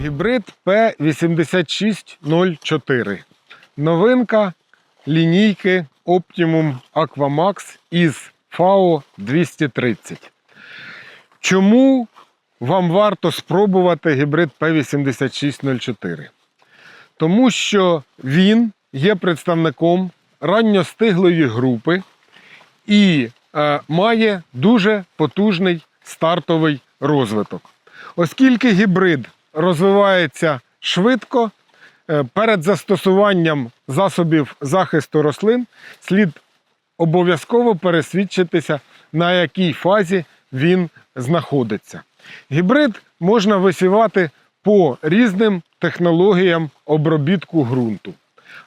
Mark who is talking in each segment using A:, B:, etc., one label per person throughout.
A: Гібрид P8604. Новинка лінійки Optimum Aquamax із FAO 230. Чому вам варто спробувати гібрид P8604? Тому що він є представником ранньостиглої групи і е, має дуже потужний стартовий розвиток. Оскільки гібрид розвивається швидко, е, перед застосуванням засобів захисту рослин слід обов'язково пересвідчитися, на якій фазі він знаходиться. Гібрид можна висівати по різним технологіям обробітку ґрунту.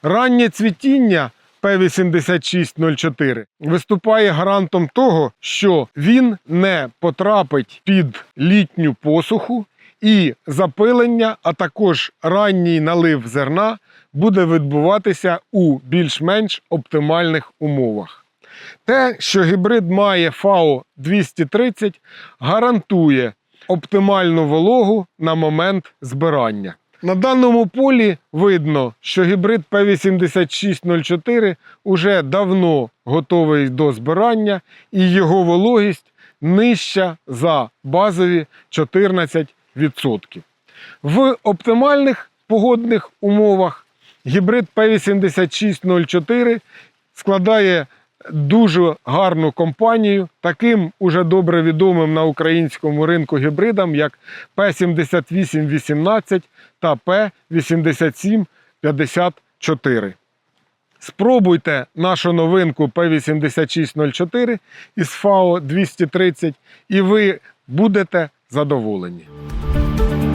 A: Раннє цвітіння P8604 виступає гарантом того, що він не потрапить під літню посуху, і запилення, а також ранній налив зерна буде відбуватися у більш-менш оптимальних умовах. Те, що гібрид має FAO 230, гарантує оптимальну вологу на момент збирання. На даному полі видно, що гібрид P8604 уже давно готовий до збирання і його вологість нижча за базові 14%. В оптимальних погодних умовах гібрид P8604 складає дуже гарну компанію таким уже добре відомим на українському ринку гібридам, як P7818 та P8754. Спробуйте нашу новинку P8604 із FAO 230 і ви будете задоволені. Thank you